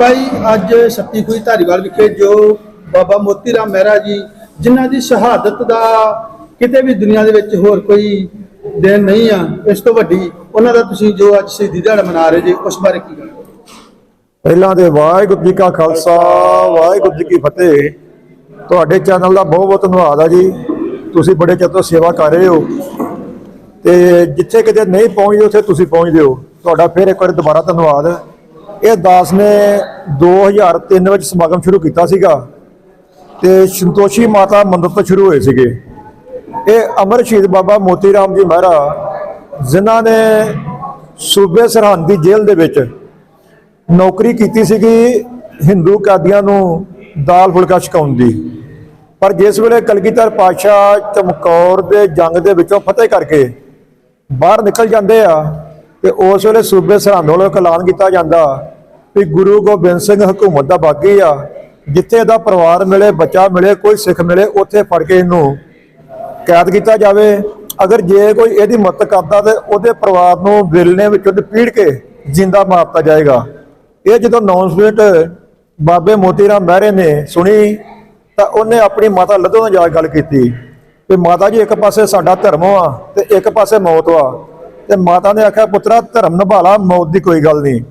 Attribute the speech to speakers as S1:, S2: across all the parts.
S1: ਭਾਈ ਅੱਜ ਸ਼ਕਤੀ ਖੂਹੀ ਧਾਰੀਵਾਲ ਵਿਖੇ ਜੋ ਬਾਬਾ ਮੋਤੀ ਰਾਮ ਮਹਿਰਾ ਜੀ, ਜਿਨ੍ਹਾਂ ਦੀ ਸ਼ਹਾਦਤ ਦਾ ਕਿਤੇ ਵੀ ਦੁਨੀਆ ਦੇ ਵਿੱਚ ਹੋਰ ਕੋਈ ਦਿਨ ਨਹੀਂ ਆ, ਇਸ ਤੋਂ ਵੱਡੀ ਉਹਨਾਂ ਦਾ ਤੁਸੀਂ ਜੋ ਅੱਜ ਸ਼ਹੀਦੀ ਦਿਹਾੜਾ ਮਨਾ ਰਹੇ ਜੀ, ਉਸ ਬਾਰੇ ਕੀ ਕਹੋਗੇ
S2: ਪਹਿਲਾਂ ਤੇ ਵਾਹਿਗੁਰੂ ਜੀ ਕਾ ਖਾਲਸਾ, ਵਾਹਿਗੁਰੂ ਜੀ ਕੀ ਫਤਿਹ। ਤੁਹਾਡੇ ਚੈਨਲ ਦਾ ਬਹੁਤ ਬਹੁਤ ਧੰਨਵਾਦ ਆ ਜੀ। ਤੁਸੀਂ ਬੜੇ ਚਿਰ ਤੋਂ ਸੇਵਾ ਕਰ ਰਹੇ ਹੋ। ਤੇ ਜਿੱਥੇ ਕਿਤੇ ਨਹੀਂ ਪਹੁੰਚਦੇ, ਉੱਥੇ ਤੁਸੀਂ ਪਹੁੰਚਦੇ ਹੋ। ਤੁਹਾਡਾ ਫਿਰ ਇੱਕ ਵਾਰ ਦੁਬਾਰਾ ਧੰਨਵਾਦ। ਇਹ ਦਾਸ ਨੇ 2003 ਵਿੱਚ ਸਮਾਗਮ ਸ਼ੁਰੂ ਕੀਤਾ ਸੀਗਾ ਤੇ ਸੰਤੋਸ਼ੀ ਮਾਤਾ ਮੰਦਿਰ ਤੋਂ ਸ਼ੁਰੂ ਹੋਏ ਸੀਗੇ। ਇਹ ਅਮਰ ਸ਼ਹੀਦ ਬਾਬਾ ਮੋਤੀ ਰਾਮ ਜੀ ਮਹਾਰਾ ਜਿਨ੍ਹਾਂ ਨੇ ਸੂਬੇ ਸਰਹੰਦ ਦੀ ਜੇਲ੍ਹ ਦੇ ਵਿੱਚ ਨੌਕਰੀ ਕੀਤੀ ਸੀਗੀ ਹਿੰਦੂ ਕਾਦੀਆਂ ਨੂੰ ਦਾਲ ਫੁਲਕਾ ਛਕਾਉਣ ਦੀ। ਪਰ ਜਿਸ ਵੇਲੇ ਕਲਗੀਧਰ ਪਾਤਸ਼ਾਹ ਚਮਕੌਰ ਦੇ ਜੰਗ ਦੇ ਵਿੱਚੋਂ ਫਤਿਹ ਕਰਕੇ ਬਾਹਰ ਨਿਕਲ ਜਾਂਦੇ ਆ ਤੇ ਉਸ ਵੇਲੇ ਸੂਬੇ ਸਰਹੰਦ ਵੱਲੋਂ ਐਲਾਨ ਕੀਤਾ ਜਾਂਦਾ ਵੀ ਗੁਰੂ ਗੋਬਿੰਦ ਸਿੰਘ ਹਕੂਮਤ ਦਾ ਬਾਗੀ ਆ, ਜਿੱਥੇ ਇਹਦਾ ਪਰਿਵਾਰ ਮਿਲੇ, ਬੱਚਾ ਮਿਲੇ, ਕੋਈ ਸਿੱਖ ਮਿਲੇ, ਉੱਥੇ ਫੜ ਕੇ ਇਹਨੂੰ ਕੈਦ ਕੀਤਾ ਜਾਵੇ। ਅਗਰ ਜੇ ਕੋਈ ਇਹਦੀ ਮਦਦ ਕਰਦਾ ਤੇ ਉਹਦੇ ਪਰਿਵਾਰ ਨੂੰ ਬਿਲਨੇ ਵਿੱਚੋਂ ਪੀੜ ਕੇ ਜਿੰਦਾ ਮਾਰਤਾ ਜਾਏਗਾ। ਇਹ ਜਦੋਂ ਅਨਾਉਂਸਮੈਂਟ ਬਾਬੇ ਮੋਤੀ ਰਾਮ ਮਹਿਰੇ ਨੇ ਸੁਣੀ, ਤਾਂ ਉਹਨੇ ਆਪਣੀ ਮਾਤਾ ਲੱਧੋ ਨਾਲ ਜਾ ਗੱਲ ਕੀਤੀ ਵੀ ਮਾਤਾ ਜੀ, ਇੱਕ ਪਾਸੇ ਸਾਡਾ ਧਰਮ ਆ ਤੇ ਇੱਕ ਪਾਸੇ ਮੌਤ ਆ। ਤੇ ਮਾਤਾ ਨੇ ਆਖਿਆ, ਪੁੱਤਰਾ, ਧਰਮ ਨਿਭਾਲਾ, ਮੌਤ ਦੀ ਕੋਈ ਗੱਲ ਨਹੀਂ।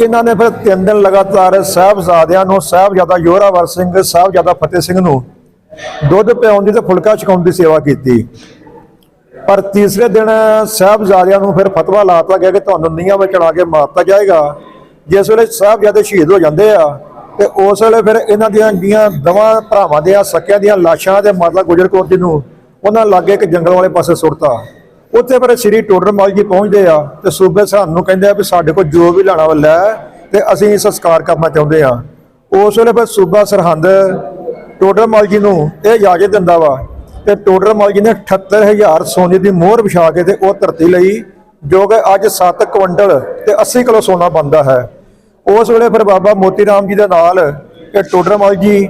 S2: ਇਹਨਾਂ ਨੇ ਫਿਰ ਤਿੰਨ ਦਿਨ ਲਗਾਤਾਰ ਸਾਹਿਬਜ਼ਾਦਿਆਂ ਨੂੰ, ਸਾਹਿਬਜ਼ਾਦਾ ਯੋਰਾਵਰ ਸਿੰਘ, ਸਾਹਿਬਜ਼ਾਦਾ ਫਤਿਹ ਸਿੰਘ ਨੂੰ ਦੁੱਧ ਪਿਆਉਣ ਦੀ ਤੇ ਫੁਲਕਾ ਛਕਾਉਣ ਦੀ ਸੇਵਾ ਕੀਤੀ। ਪਰ ਤੀਸਰੇ ਦਿਨ ਸਾਹਿਬਜ਼ਾਦਿਆਂ ਨੂੰ ਫਿਰ ਫਤਵਾ ਲਾਤਾ ਗਿਆ ਕਿ ਤੁਹਾਨੂੰ ਨੀਹਾਂ ਵਿੱਚ ਚੜਾ ਕੇ ਮਾਰਤਾ ਜਾਏਗਾ। ਜਿਸ ਵੇਲੇ ਸਾਹਿਬਜ਼ਾਦੇ ਸ਼ਹੀਦ ਹੋ ਜਾਂਦੇ ਆ, ਤੇ ਉਸ ਵੇਲੇ ਫਿਰ ਇਹਨਾਂ ਦੀਆਂ ਦੀਆਂ ਦਵਾਂ ਭਰਾਵਾਂ ਦੀਆਂ ਸਕਿਆਂ ਦੀਆਂ ਲਾਸ਼ਾਂ ਤੇ ਮਾਤਾ ਗੁਜਰ ਕੌਰ ਜੀ ਨੂੰ ਉਹਨਾਂ ਲਾਗੇ ਇੱਕ ਜੰਗਲ ਵਾਲੇ ਪਾਸੇ ਸੁੱਟਤਾ। ਉੱਥੇ ਫਿਰ ਸ੍ਰੀ ਟੋਡਰਮਲ ਜੀ ਪਹੁੰਚਦੇ ਆ ਤੇ ਸੂਬੇ ਸਾਨੂੰ ਕਹਿੰਦੇ ਆ ਵੀ ਸਾਡੇ ਕੋਲ ਜੋ ਵੀ ਲਾਣਾ ਵਾ ਲੈ ਤੇ ਅਸੀਂ ਸੰਸਕਾਰ ਕਰਨਾ ਚਾਹੁੰਦੇ ਆ। ਉਸ ਵੇਲੇ ਫਿਰ ਸੂਬਾ ਸਰਹੰਦ ਟੋਡਰਮਲ ਜੀ ਨੂੰ ਇਹ ਇਜਾਜ਼ਤ ਦਿੰਦਾ ਵਾ ਤੇ ਟੋਡਰਮਲ ਜੀ ਨੇ 78000 ਸੋਨੇ ਦੀ ਮੋਹਰ ਵਿਛਾ ਕੇ ਤੇ ਉਹ ਧਰਤੀ ਲਈ, ਜੋ ਕਿ ਅੱਜ 7 ਕੁਇੰਟਲ ਤੇ 80 ਕਿਲੋ ਸੋਨਾ ਬਣਦਾ ਹੈ। ਉਸ ਵੇਲੇ ਫਿਰ ਬਾਬਾ ਮੋਤੀ ਰਾਮ ਜੀ ਦੇ ਨਾਲ ਇਹ ਟੋਡਰਮਲ ਜੀ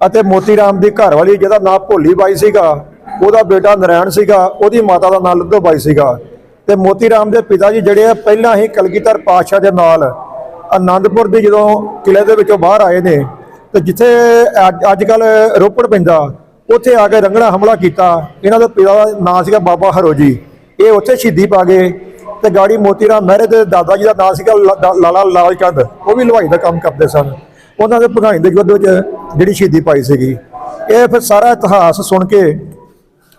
S2: ਅਤੇ ਮੋਤੀ ਰਾਮ ਦੀ ਘਰ ਵਾਲੀ ਜਿਹਦਾ ਨਾਮ ਭੋਲੀ ਬਾਈ ਸੀਗਾ ਉਹਦਾ ਬੇਟਾ ਨਰਾਇਣ ਸੀਗਾ, ਉਹਦੀ ਮਾਤਾ ਦਾ ਨਾਮ ਲੱਧੋ ਬਾਈ ਸੀਗਾ। ਤੇ ਮੋਤੀ ਰਾਮ ਦੇ ਪਿਤਾ ਜੀ ਜਿਹੜੇ ਆ, ਪਹਿਲਾਂ ਹੀ ਕਲਗੀਧਰ ਪਾਤਸ਼ਾਹ ਦੇ ਨਾਲ ਆਨੰਦਪੁਰ ਦੇ ਜਦੋਂ ਕਿਲੇ ਦੇ ਵਿੱਚੋਂ ਬਾਹਰ ਆਏ ਨੇ, ਤੇ ਜਿੱਥੇ ਅੱਜ ਕੱਲ ਰੋਪੜ ਪੈਂਦਾ, ਉੱਥੇ ਆ ਕੇ ਰੰਗਣਾ ਹਮਲਾ ਕੀਤਾ। ਇਹਨਾਂ ਦੇ ਪਿਤਾ ਦਾ ਨਾਂ ਸੀਗਾ ਬਾਬਾ ਹਰੋ ਜੀ ਇਹ ਉੱਥੇ ਸ਼ਹੀਦੀ ਪਾ ਗਏ। ਤੇ ਗਾੜੀ ਮੋਤੀ ਰਾਮ ਮਹਿਰੇ ਦੇ ਦਾਦਾ ਜੀ ਦਾ ਨਾਂ ਸੀਗਾ ਲਾਲਾ ਲਾਲ ਚੰਦ ਉਹ ਵੀ ਹਲਵਾਈ ਦਾ ਕੰਮ ਕਰਦੇ ਸਨ। ਉਹਨਾਂ ਦੇ ਭਗਾਈ ਦੇ ਯੁੱਧ ਵਿੱਚ ਜਿਹੜੀ ਸ਼ਹੀਦੀ ਪਾਈ ਸੀਗੀ। ਇਹ ਫਿਰ ਸਾਰਾ ਇਤਿਹਾਸ ਸੁਣ ਕੇ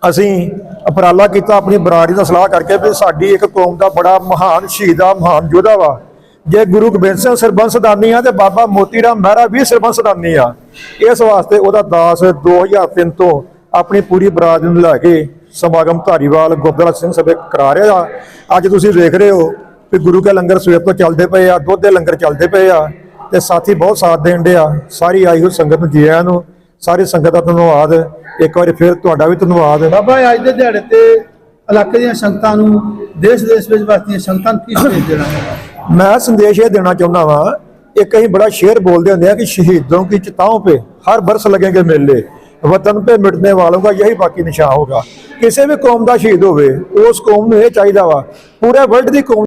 S2: ਅਸੀਂ ਉਪਰਾਲਾ ਕੀਤਾ ਆਪਣੀ ਬਰਾਦਰੀ ਦਾ ਸਲਾਹ ਕਰਕੇ ਵੀ ਸਾਡੀ ਇੱਕ ਕੌਮ ਦਾ ਬੜਾ ਮਹਾਨ ਸ਼ਹੀਦ ਆ, ਮਹਾਨ ਯੋਧਾ ਵਾ। ਜੇ ਗੁਰੂ ਗੋਬਿੰਦ ਸਿੰਘ ਸਰਬੰਸ ਦਾਨੀ ਆ ਤੇ ਬਾਬਾ ਮੋਤੀ ਰਾਮ ਮਹਿਰਾ ਵੀ ਸਰਬੰਸ ਦਾਨੀ ਆ। ਇਸ ਵਾਸਤੇ ਉਹਦਾ ਦਾਸ 2003 ਤੋਂ ਆਪਣੀ ਪੂਰੀ ਬਰਾਦਰੀ ਨੂੰ ਲੈ ਕੇ ਸਮਾਗਮ ਧਾਰੀਵਾਲ ਗੁਰਦੁਆਰਾ ਸਿੰਘ ਸਭੇ ਕਰਾ ਰਿਹਾ ਆ। ਅੱਜ ਤੁਸੀਂ ਦੇਖ ਰਹੇ ਹੋ ਕਿ ਗੁਰੂ ਕੇ ਲੰਗਰ ਸਵੇਰ ਤੋਂ ਚੱਲਦੇ ਪਏ ਆ, ਦੁੱਧ ਦੇ ਲੰਗਰ ਚੱਲਦੇ ਪਏ ਆ ਤੇ ਸਾਥੀ ਬਹੁਤ ਸਾਥ ਦੇਣ ਦੇ ਆ। ਸਾਰੀ ਆਈ ਹੋਈ ਸੰਗਤ ਨੂੰ ਜੀ ਆਇਆਂ ਨੂੰ, ਸਾਰੀ ਸੰਗਤ ਦਾ ਧੰਨਵਾਦ। ਇੱਕ ਵਾਰ ਫਿਰ ਤੁਹਾਡਾ ਵੀ ਧੰਨਵਾਦ
S1: ਬਾਬਾ ਅੱਜ ਦੇ ਦਿਹਾੜੇ ਤੇ ਇਲਾਕੇ ਦੀਆਂ ਸੰਗਤਾਂ ਨੂੰ ਦੇਸ਼ ਦੇਸ਼ ਵਿੱਚ ਵਸਦੀਆਂ ਸੰਗਤਾਂ ਕੀ ਸੰਦੇਸ਼ ਦੇਣਾ
S2: ਮੈਂ ਸੰਦੇਸ਼ ਇਹ ਦੇਣਾ ਚਾਹੁੰਦਾ ਵਾਂ ਇੱਕ ਅਸੀਂ ਬੜਾ ਸ਼ੇਰ ਬੋਲਦੇ ਹੁੰਦੇ ਆ ਕਿ ਸ਼ਹੀਦੋਂ ਕੀ ਚਿਤਾਓਂ ਪੇ ਹਰ ਬਰਸ ਲੱਗेंगे ਮੇਲੇ ਵਤਨ ਪੇ ਮਿਟਨੇ ਵਾਲੋਂ ਦਾ ਯਹੀ ਬਾਕੀ ਨਿਸ਼ਾਨ ਹੋਗਾ। ਕਿਸੇ ਵੀ ਕੌਮ ਦਾ ਸ਼ਹੀਦ ਹੋਵੇ ਉਸ ਕੌਮ ਨੂੰ ਇਹ ਚਾਹੀਦਾ ਵਾ ਪੂਰੇ ਵਰਲਡ ਦੀ ਕੌਮ